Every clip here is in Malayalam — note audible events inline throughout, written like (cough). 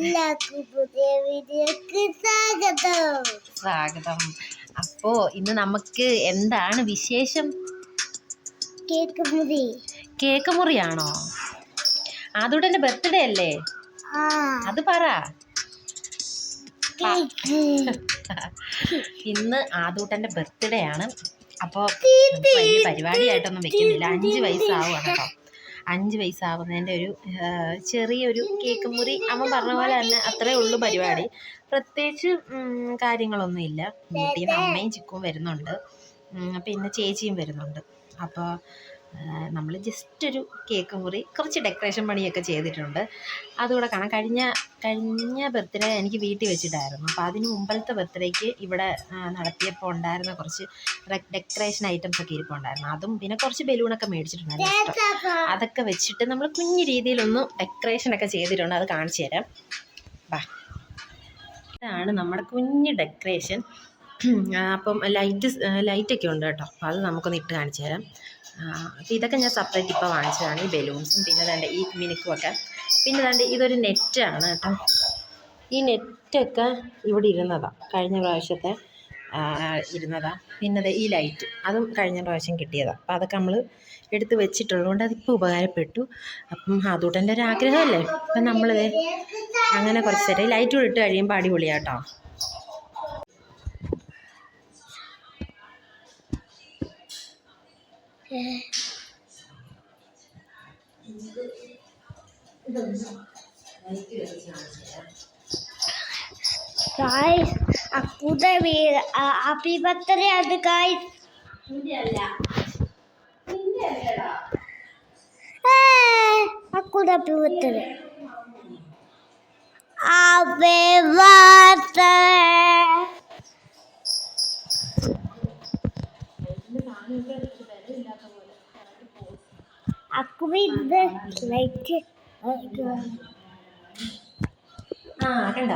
എല്ലാവർക്കും പുതിയ വീഡിയോക്ക് സ്വാഗതം. സ്വാഗതം. അപ്പോ ഇന്ന് നമുക്ക് എന്താണ് വിശേഷം? കേക്ക് മുറി കേക്ക് മുറിയാണോ ആദൂട്ടന്റെ ബർത്ത്ഡേ അല്ലേ? അത് പറ. (laughs) ഇന്ന് ആദൂട്ടന്റെ ബർത്ത്ഡേ ആണ്. അപ്പോൾ പരിപാടിയായിട്ടൊന്നും വെക്കുന്നില്ല. അഞ്ച് വയസ്സാവുകയാണ് കേട്ടോ. അഞ്ച് വയസ്സാവുന്നതിന്റെ ഒരു ചെറിയൊരു കേക്ക് മുറി അമ്മ പറഞ്ഞ പോലെ തന്നെ അത്രേ ഉള്ളൂ പരിപാടി. പ്രത്യേകിച്ച് കാര്യങ്ങളൊന്നുമില്ല വീട്ടിൽ നിന്ന് അമ്മയും ചിക്കും വരുന്നുണ്ട്. പിന്നെ ചേച്ചിയും വരുന്നുണ്ട്. അപ്പോൾ നമ്മൾ ജസ്റ്റ് ഒരു കേക്ക് മുറി കുറച്ച് ഡെക്കറേഷൻ പണിയൊക്കെ ചെയ്തിട്ടുണ്ട്. അതുകൂടെ കാണാം. കഴിഞ്ഞ കഴിഞ്ഞ ബർത്ത്ഡേ എനിക്ക് വീട്ടിൽ വെച്ചിട്ടായിരുന്നു. അപ്പോൾ അതിന് മുമ്പലത്തെ ബർത്ത്ഡേക്ക് ഇവിടെ നടത്തിയപ്പോൾ ഉണ്ടായിരുന്ന കുറച്ച് ഡെക്കറേഷൻ ഐറ്റംസ് ഒക്കെ ഇരിപ്പുണ്ടായിരുന്നു അതും പിന്നെ കുറച്ച് ബലൂണൊക്കെ മേടിച്ചിട്ടുണ്ടായിരുന്നു. അതൊക്കെ വെച്ചിട്ട് നമ്മൾ കുഞ്ഞു രീതിയിലൊന്ന് ഡെക്കറേഷൻ ഒക്കെ ചെയ്തിട്ടുണ്ട്. അത് കാണിച്ചു തരാം. ബാ ഇതാണ് നമ്മുടെ കുഞ്ഞ് ഡെക്കറേഷൻ (clears throat) അപ്പം ലൈറ്റ് ലൈറ്റൊക്കെ ഉണ്ട് കേട്ടോ. അപ്പോൾ അത് നമുക്കൊന്ന് ഇട്ട് കാണിച്ചു തരാം. അപ്പോൾ ഇതൊക്കെ ഞാൻ സെപ്പറേറ്റ് ഇപ്പോൾ വാങ്ങിച്ചതാണ്. ഈ ബലൂൺസും പിന്നെ വേണ്ട ഈ മിനുക്കും ഒക്കെ. പിന്നെ വേണ്ട ഇതൊരു നെറ്റാണ് കേട്ടോ. ഈ നെറ്റൊക്കെ ഇവിടെ ഇരുന്നതാണ് കഴിഞ്ഞ പ്രാവശ്യത്തെ ഇരുന്നതാണ് പിന്നെ ഈ ലൈറ്റ് അതും കഴിഞ്ഞ പ്രാവശ്യം കിട്ടിയതാണ് അപ്പോൾ അതൊക്കെ നമ്മൾ എടുത്ത് വെച്ചിട്ടുള്ളതുകൊണ്ട് അതിപ്പോൾ ഉപകാരപ്പെട്ടു. അപ്പം അതുകൊണ്ട് എന്റെ ഒരു ആഗ്രഹമല്ലേ അപ്പം നമ്മളിത് അങ്ങനെ കുറച്ച് നേരം ലൈറ്റ് ഇട്ട് കഴിയുമ്പോൾ അടിപൊളിയാട്ടോ. ഗായ്സ് അപ്പുത വീട് ഹാപ്പി ബർത്ത്ഡേ അത് ഗായ്സ് അക്കുടെ ഹാപ്പി ബർത്ത്ഡേ ഹാപ്പി ബർത്ത്ഡേ അക്കുവ ഇത് ലൈറ്റ് ആ കണ്ട?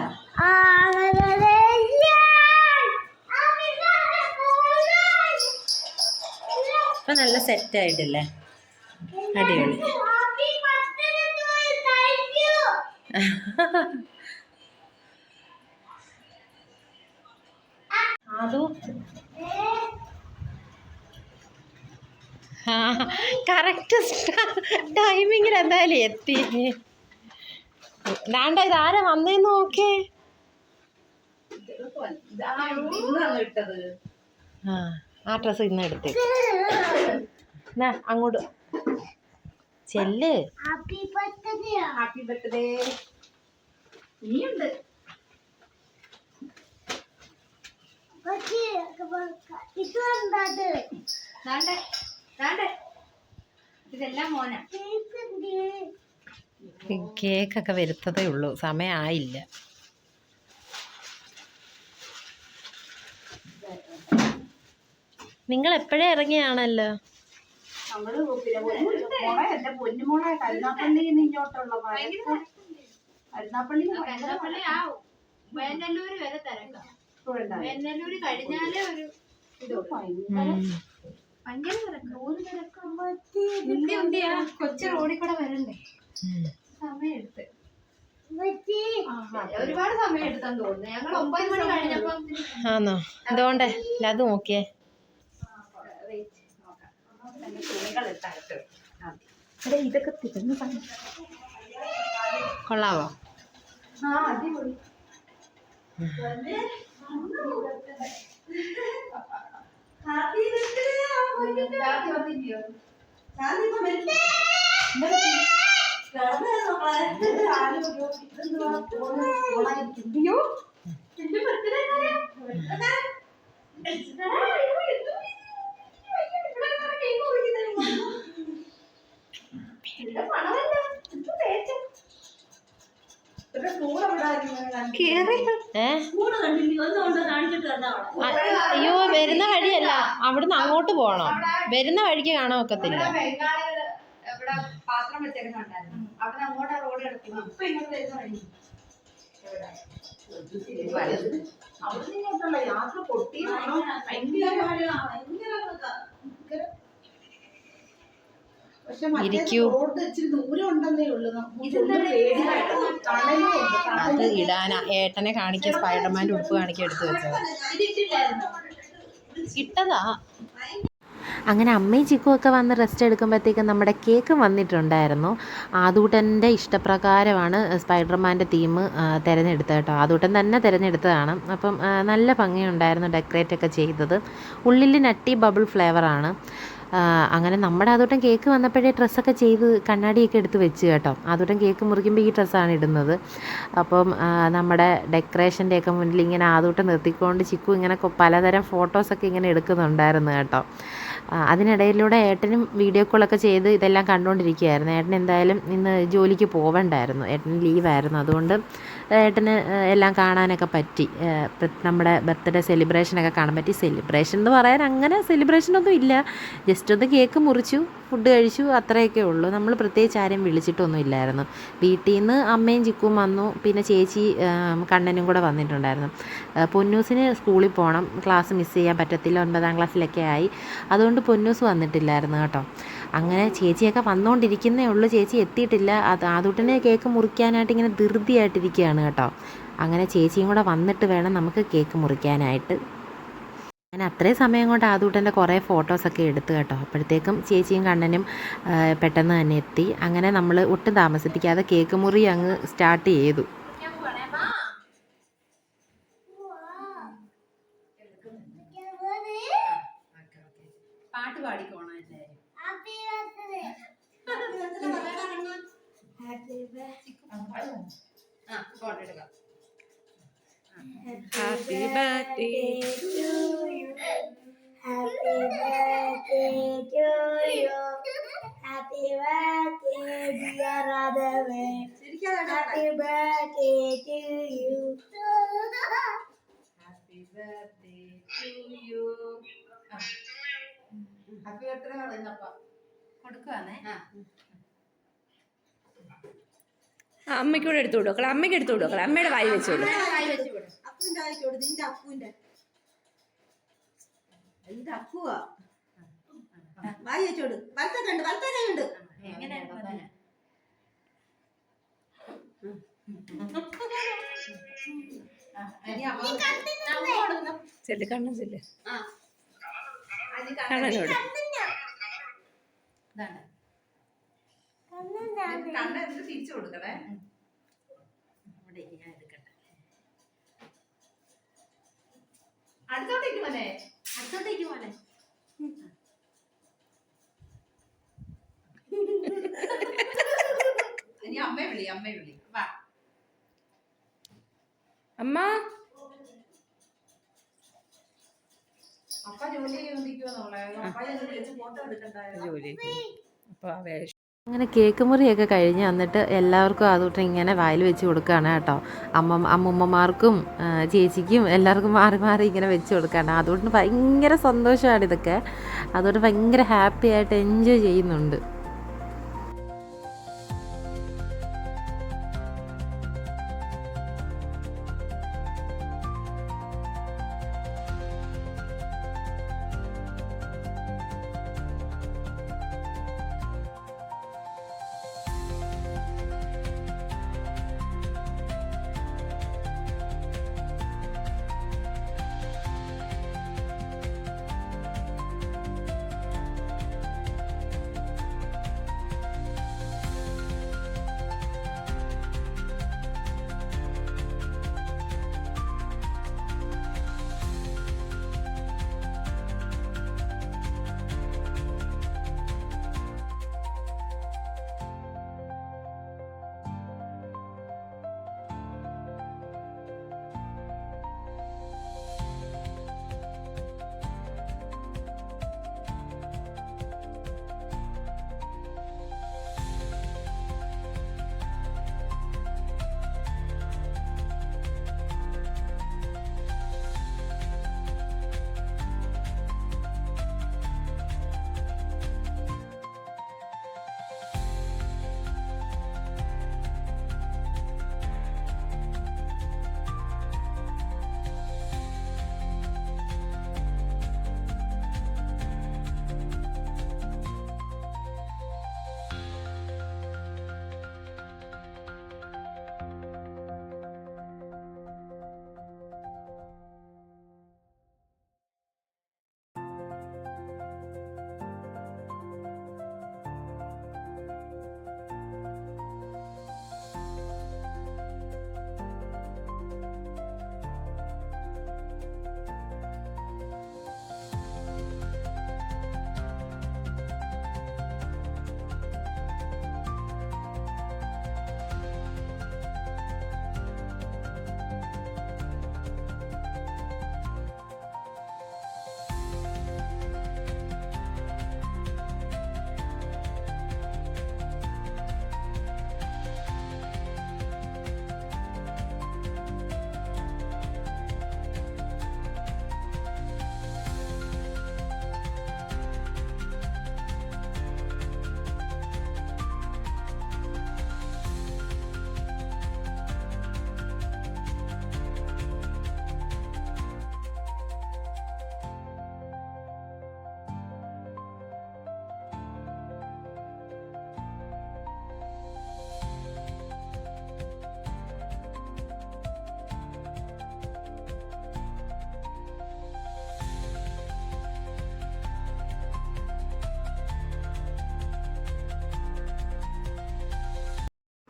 ഇപ്പം നല്ല സെറ്റായിട്ടില്ലേ അടിപൊളി (laughs) അതു ആ കറക്റ്റ് ടൈമിങ്ങിൽ എന്തായാലും എത്തി. വേണ്ട ഇത് ആരാ വന്നേന്ന് നോക്കേ ആ ആ ഡ്രസ്സ് ഇന്ന് എടുത്ത് അങ്ങോട്ട്. ചെല്ല്. ഹാപ്പി ബർത്ത്ഡേ ഹാപ്പി ബർത്ത്ഡേ ഇത് കേക്കൊക്കെ വരുത്തതേ ഉള്ളൂ. സമയമായില്ല നിങ്ങൾ എപ്പോഴേ ഇറങ്ങിയാണല്ലോ? വേനല്ലൂര് വരെ തിരക്കാം. വേനല്ലൂര് കഴിഞ്ഞാലേ ഒരു ഭയങ്കര കൊച്ചു റോഡിൽ കൂടെ വരണ്ടേ? സമയം എടുത്ത് ഒരുപാട് സമയം എടുത്താന്ന് തോന്നുന്നു ഞങ്ങൾ ഒമ്പത് മണി കഴിഞ്ഞപ്പം എന്തുകൊണ്ടേ? അല്ല അത് നോക്കിയേ ഇതൊക്കെ തിരുന്ന് കൊള്ളാവോ? ആ അടിപൊളി. ഏ ആ, അയ്യോ വരുന്ന വഴിയല്ല അവിടുന്ന് അങ്ങോട്ട് പോകണം വരുന്ന വഴിക്ക് കാണാൻ ഒക്കത്തില്ല ബംഗാളികൾ ഇവിടെ പാത്രം വെച്ചേക്കുന്നുണ്ടായിരുന്നു അവിടെ അങ്ങോട്ട് റോഡ് കിടക്കുന്നു ഇപ്പൊ ഇങ്ങോട്ട് വരുന്ന വഴി വരുന്ന വഴിയല്ല. അവിടുന്ന് അങ്ങോട്ട് ഭയങ്കര വരുന്ന വഴിക്ക് കാണാൻ ഒക്കത്തില്ല. യാത്ര റോഡ് ഭയങ്കര ദൂരം ഉണ്ടെന്നേ ഉള്ളൂ നമുക്ക് ഒന്ന് പേടിയായിട്ട് തണലും ഉണ്ട് അത് ഇടാനാ. ഏട്ടനെ കാണിക്ക. സ്പൈഡർമാന്റെ ഉടുപ്പ് കാണിക്ക എടുത്തു വെച്ചത്. ഇട്ടതാ. അങ്ങനെ അമ്മയും ചിക്കും ഒക്കെ വന്ന് റെസ്റ്റ് എടുക്കുമ്പോഴത്തേക്കും നമ്മുടെ കേക്ക് വന്നിട്ടുണ്ടായിരുന്നു. ആദൂട്ടന്റെ ഇഷ്ടപ്രകാരമാണ് സ്പൈഡർമാന്റെ തീം തിരഞ്ഞെടുത്തത് കേട്ടോ. ആദൂട്ടൻ തന്നെ തിരഞ്ഞെടുത്തതാണ്. അപ്പം നല്ല ഭംഗിയുണ്ടായിരുന്നു ഡെക്കറേറ്റ് ഒക്കെ ചെയ്തത്. ഉള്ളിൽ നട്ടി ബബിൾ ഫ്ലേവറാണ് അങ്ങനെ നമ്മുടെ അതോട്ടം കേക്ക് വന്നപ്പോഴേ ഡ്രസ്സൊക്കെ ചെയ്ത് കണ്ണാടിയൊക്കെ എടുത്ത് വെച്ച് കേട്ടോ. അതോട്ടം കേക്ക് മുറിക്കുമ്പോൾ ഈ ഡ്രസ്സാണ് ഇടുന്നത്. അപ്പം നമ്മുടെ ഡെക്കറേഷന്റെ ഒക്കെ മുന്നിൽ ഇങ്ങനെ ആദോട്ടം നിർത്തിക്കൊണ്ട് ചിക്കു ഇങ്ങനെ പലതരം ഫോട്ടോസൊക്കെ ഇങ്ങനെ എടുക്കുന്നുണ്ടായിരുന്നു കേട്ടോ. അതിനിടയിലൂടെ ഏട്ടനും വീഡിയോ കോളൊക്കെ ചെയ്ത് ഇതെല്ലാം കണ്ടുകൊണ്ടിരിക്കുകയായിരുന്നു ഏട്ടൻ എന്തായാലും ഇന്ന് ജോലിക്ക് പോവണ്ടായിരുന്നു. ഏട്ടന് ലീവായിരുന്നു. അതുകൊണ്ട് ഏട്ടന് എല്ലാം കാണാനൊക്കെ പറ്റി. നമ്മുടെ ബർത്ത്ഡേ സെലിബ്രേഷനൊക്കെ കാണാൻ പറ്റി. സെലിബ്രേഷൻ എന്ന് പറയാൻ അങ്ങനെ സെലിബ്രേഷനൊന്നും ഇല്ല. ജസ്റ്റ് ഒന്ന് കേക്ക് മുറിച്ചു ഫുഡ് കഴിച്ചു അത്രയൊക്കെ ഉള്ളൂ. നമ്മൾ പ്രത്യേകിച്ച് ആരെയും വിളിച്ചിട്ടൊന്നും ഇല്ലായിരുന്നു. വീട്ടിൽ നിന്ന് അമ്മയും ചിക്കും വന്നു. പിന്നെ ചേച്ചി കണ്ണനും കൂടെ വന്നിട്ടുണ്ടായിരുന്നു. പൊന്നൂസിന് സ്കൂളിൽ പോകണം ക്ലാസ് മിസ് ചെയ്യാൻ പറ്റത്തില്ല. ഒൻപതാം ക്ലാസ്സിലൊക്കെ ആയി. അതുകൊണ്ട് പൊന്നൂസ് വന്നിട്ടില്ലായിരുന്നു കേട്ടോ. അങ്ങനെ ചേച്ചിയൊക്കെ വന്നുകൊണ്ടിരിക്കുന്നേ ഉള്ളൂ. ചേച്ചി എത്തിയിട്ടില്ല. അത് ആദുട്ടനെ കേക്ക് മുറിക്കാനായിട്ട് ഇങ്ങനെ ധൃതിയായിട്ടിരിക്കുകയാണ് കേട്ടോ. അങ്ങനെ ചേച്ചിയും കൂടെ വന്നിട്ട് വേണം നമുക്ക് കേക്ക് മുറിക്കാനായിട്ട്. ഞാൻ അത്രയും സമയം കൊണ്ട് ആദൂട്ടന്റെ കുറേ ഫോട്ടോസൊക്കെ എടുത്തു കേട്ടോ. അപ്പോഴത്തേക്കും ചേച്ചിയും കണ്ണനും പെട്ടെന്ന് തന്നെ എത്തി. അങ്ങനെ നമ്മൾ ഒട്ടും താമസിപ്പിക്കാതെ കേക്ക് മുറി അങ്ങ് സ്റ്റാർട്ട് ചെയ്തു പാട്ട് പാടിക്കോണം എല്ലാവരും ഹാപ്പി ബർത്ത്ഡേ ആ ഫോട്ടോ എടുക്കാം happy birthday Happy birthday to you. Happy birthday, dear Radhavé. Happy birthday to you. Happy birthday to you happy birthday പറയുന്നപ്പ കൊടുക്കുവാണേ ആ അമ്മയ്ക്കൂടെ എടുത്തു കൊടുക്കണം അമ്മയ്ക്ക് എടുത്തു കൊടുക്കണം അമ്മയുടെ വായി വെച്ചു ചെല്ലു കണ്ണൻ ചെല്ലു. കണ്ണനോട് കണ്ണ് എന്നിട്ട് തിരിച്ചു കൊടുക്കണേ. അവിടെ ഞാൻ എടുക്കട്ടെ. അടുത്തോട്ടേക്ക് മോനെ. അടുത്തോട്ടേക്ക് മോനെ. ഇനി അമ്മയെ വിളി അമ്മയെ വിളി. വാ. അമ്മ? അപ്പ ജോലി ചെയ്തോണ്ടിരിക്കുവോന്നുള്ളേ അപ്പ ഒന്ന് വിളിച്ച് ഫോട്ടോ എടുക്കണ്ടായോ? ജോലി അപ്പൊ അങ്ങനെ കേക്ക് മുറിയൊക്കെ കഴിഞ്ഞ് വന്നിട്ട് എല്ലാവർക്കും അതുകൊണ്ട് ഇങ്ങനെ വായിൽ വെച്ച് കൊടുക്കുകയാണ് കേട്ടോ. അമ്മ അമ്മുമ്മമാർക്കും ചേച്ചിക്കും എല്ലാവർക്കും മാറി മാറി ഇങ്ങനെ വെച്ച് കൊടുക്കുകയാണ്. അതുകൊണ്ട് ഭയങ്കര സന്തോഷമാണ് ഇതൊക്കെ. അതുകൊണ്ട് ഭയങ്കര ഹാപ്പി ആയിട്ട് എൻജോയ് ചെയ്യുന്നുണ്ട്.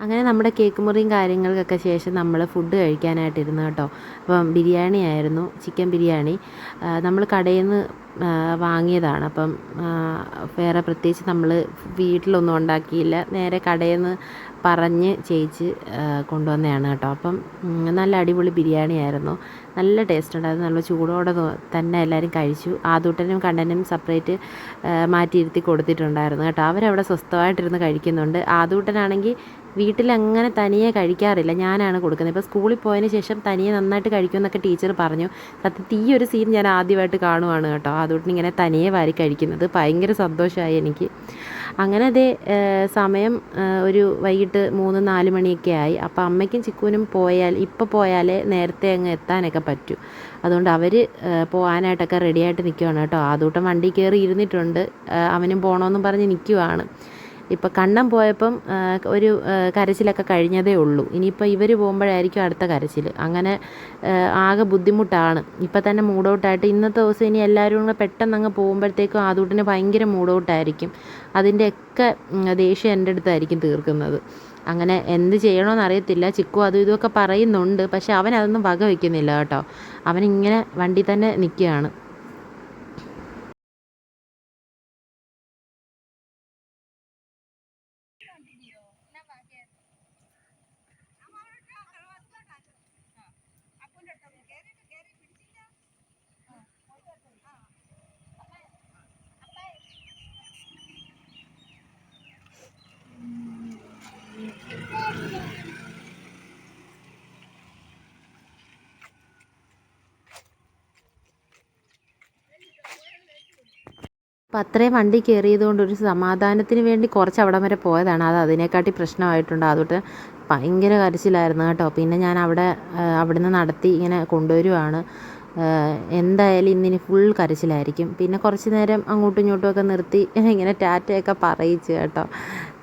അങ്ങനെ നമ്മുടെ കേക്ക് മുറിയും കാര്യങ്ങൾക്കൊക്കെ ശേഷം നമ്മൾ ഫുഡ് കഴിക്കാനായിട്ടിരുന്നു കേട്ടോ. അപ്പം ബിരിയാണി ആയിരുന്നു ചിക്കൻ ബിരിയാണി. നമ്മൾ കടയിൽ നിന്ന് വാങ്ങിയതാണ്. അപ്പം വേറെ പ്രത്യേകിച്ച് നമ്മൾ വീട്ടിലൊന്നും ഉണ്ടാക്കിയില്ല. നേരെ കടയിൽ നിന്ന് പറഞ്ഞ് ചേച്ചി കൊണ്ടുവന്നതാണ് കേട്ടോ. അപ്പം നല്ല അടിപൊളി ബിരിയാണി ആയിരുന്നു. നല്ല ടേസ്റ്റ് ഉണ്ടായിരുന്നു. നല്ല ചൂടോടെ തന്നെ എല്ലാവരും കഴിച്ചു. ആദൂട്ടനും കണ്ണനും സെപ്പറേറ്റ് മാറ്റിയിരുത്തി കൊടുത്തിട്ടുണ്ടായിരുന്നു കേട്ടോ. അവരവിടെ സ്വസ്ഥമായിട്ടിരുന്ന് കഴിക്കുന്നുണ്ട്. ആദൂട്ടനാണെങ്കിൽ വീട്ടിൽ അങ്ങനെ തനിയെ കഴിക്കാറില്ല. ഞാനാണ് കൊടുക്കുന്നത്. ഇപ്പോൾ സ്കൂളിൽ പോയതിന് ശേഷം തനിയെ നന്നായിട്ട് കഴിക്കുമെന്നൊക്കെ ടീച്ചർ പറഞ്ഞു. സത്യത്തിൽ ഈ ഒരു സീൻ ഞാൻ ആദ്യമായിട്ട് കാണുവാണ് കേട്ടോ. അതുകൊണ്ട് ഇങ്ങനെ തനിയെ വാരി കഴിക്കുന്നത് ഭയങ്കര സന്തോഷമായി എനിക്ക്. അങ്ങനെ അതേ സമയം ഒരു വൈകിട്ട് മൂന്ന് നാല് മണിയൊക്കെ ആയി. അപ്പോൾ അമ്മയ്ക്കും ചിക്കുവിനും പോയാൽ ഇപ്പോൾ പോയാലേ നേരത്തെ അങ്ങ് എത്താനൊക്കെ പറ്റൂ. അതുകൊണ്ട് അവർ പോകാനായിട്ടൊക്കെ റെഡിയായിട്ട് നിൽക്കുവാണ് കേട്ടോ. ആദൂട്ടം വണ്ടി കയറി ഇരുന്നിട്ടുണ്ട്. അവനും പോകണമെന്നും പറഞ്ഞ് നിൽക്കുവാണ് ഇപ്പം കണ്ണൻ പോയപ്പം ഒരു കരച്ചിലൊക്കെ കഴിഞ്ഞതേ ഉള്ളൂ. ഇനിയിപ്പോൾ ഇവർ പോകുമ്പോഴായിരിക്കും അടുത്ത കരച്ചിൽ അങ്ങനെ ആകെ ബുദ്ധിമുട്ടാണ്. ഇപ്പം തന്നെ മൂഡ് ഔട്ടായിട്ട് ഇന്നത്തെ ദിവസം ഇനി എല്ലാവരും കൂടെ പെട്ടെന്ന് അങ്ങ് പോകുമ്പോഴത്തേക്കും ആദൂട്ടിന് ഭയങ്കര മൂഡ് ഔട്ടായിരിക്കും അതിന്റെയൊക്കെ ദേഷ്യം എന്റെ അടുത്തായിരിക്കും തീർക്കുന്നത്. അങ്ങനെ എന്ത് ചെയ്യണമെന്ന് അറിയത്തില്ല. ചിക്കു അതും ഇതുമൊക്കെ പറയുന്നുണ്ട്. പക്ഷെ അവൻ അതൊന്നും വക വയ്ക്കുന്നില്ല കേട്ടോ. അവനിങ്ങനെ വണ്ടി തന്നെ നിൽക്കുകയാണ്. അപ്പം അത്രയും വണ്ടി കയറിയതുകൊണ്ട് ഒരു സമാധാനത്തിന് വേണ്ടി കുറച്ച് അവിടം വരെ പോയതാണ്. അത് അതിനെക്കാട്ടി പ്രശ്നമായിട്ടുണ്ട്. അതുകൊണ്ട് ഭയങ്കര കരച്ചിലായിരുന്നു കേട്ടോ. പിന്നെ ഞാൻ അവിടെ അവിടുന്ന് നടത്തി ഇങ്ങനെ കൊണ്ടുവരുവാണ്. എന്തായാലും ഇന്നിനി ഫുൾ കരച്ചിലായിരിക്കും. പിന്നെ കുറച്ച് നേരം അങ്ങോട്ടും ഇങ്ങോട്ടും ഒക്കെ നിർത്തി ഇങ്ങനെ ടാറ്റയൊക്കെ പറയിച്ചു കേട്ടോ.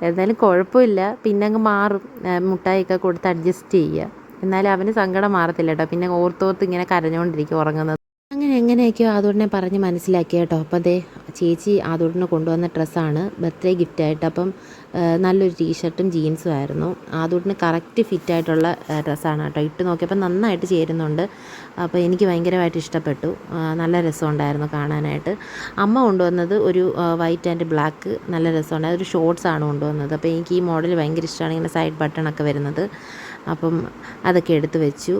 എന്തായാലും കുഴപ്പമില്ല. പിന്നെ അങ്ങ് മാറും. മുട്ടായിയൊക്കെ കൊടുത്ത് അഡ്ജസ്റ്റ് ചെയ്യുക. എന്നാലും അവന് സങ്കടം മാറത്തില്ല കേട്ടോ. പിന്നെ ഓർത്തോർത്ത് ഇങ്ങനെ കരഞ്ഞുകൊണ്ടിരിക്കും ഉറങ്ങുന്നത്. അങ്ങനെ എങ്ങനെയൊക്കെയോ ഞാൻ പറഞ്ഞ് മനസ്സിലാക്കിയ കേട്ടോ. അപ്പം ദേ ചേച്ചി ആദൂടിന് കൊണ്ടുവന്ന ഡ്രസ്സാണ്. ബർത്ത്ഡേ ഗിഫ്റ്റായിട്ട്. അപ്പം നല്ലൊരു ടീഷർട്ടും ജീൻസും ആയിരുന്നു. ആദൂടിന് കറക്റ്റ് ഫിറ്റായിട്ടുള്ള ഡ്രസ്സാണ് കേട്ടോ. ഇട്ട് നോക്കിയപ്പോൾ നന്നായിട്ട് ചേരുന്നുണ്ട്. അപ്പോൾ എനിക്ക് ഭയങ്കരമായിട്ട് ഇഷ്ടപ്പെട്ടു. നല്ല രസമുണ്ടായിരുന്നു കാണാനായിട്ട്. അമ്മ കൊണ്ടുവന്നത് ഒരു വൈറ്റ് ആൻഡ് ബ്ലാക്ക് നല്ല രസമുണ്ടായിരുന്നു ഒരു ഷോർട്സ് ആണ് കൊണ്ടുവന്നത്. അപ്പോൾ എനിക്ക് ഈ മോഡൽ ഭയങ്കര ഇഷ്ടമാണ് ഇങ്ങനെ സൈഡ് ബട്ടണൊക്കെ വരുന്നത്. അപ്പം അതൊക്കെ എടുത്തു വെച്ചു.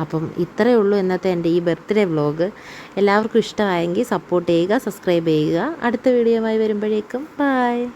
അപ്പം ഇത്രയേ ഉള്ളൂ ഇന്നത്തെ എന്റെ ഈ ബർത്ത്ഡേ വ്ലോഗ്. എല്ലാവർക്കും ഇഷ്ടമായെങ്കിൽ സപ്പോർട്ട് ചെയ്യുക സബ്സ്ക്രൈബ് ചെയ്യുക. അടുത്ത വീഡിയോയുമായി വരുമ്പോഴേക്കും. ബൈ.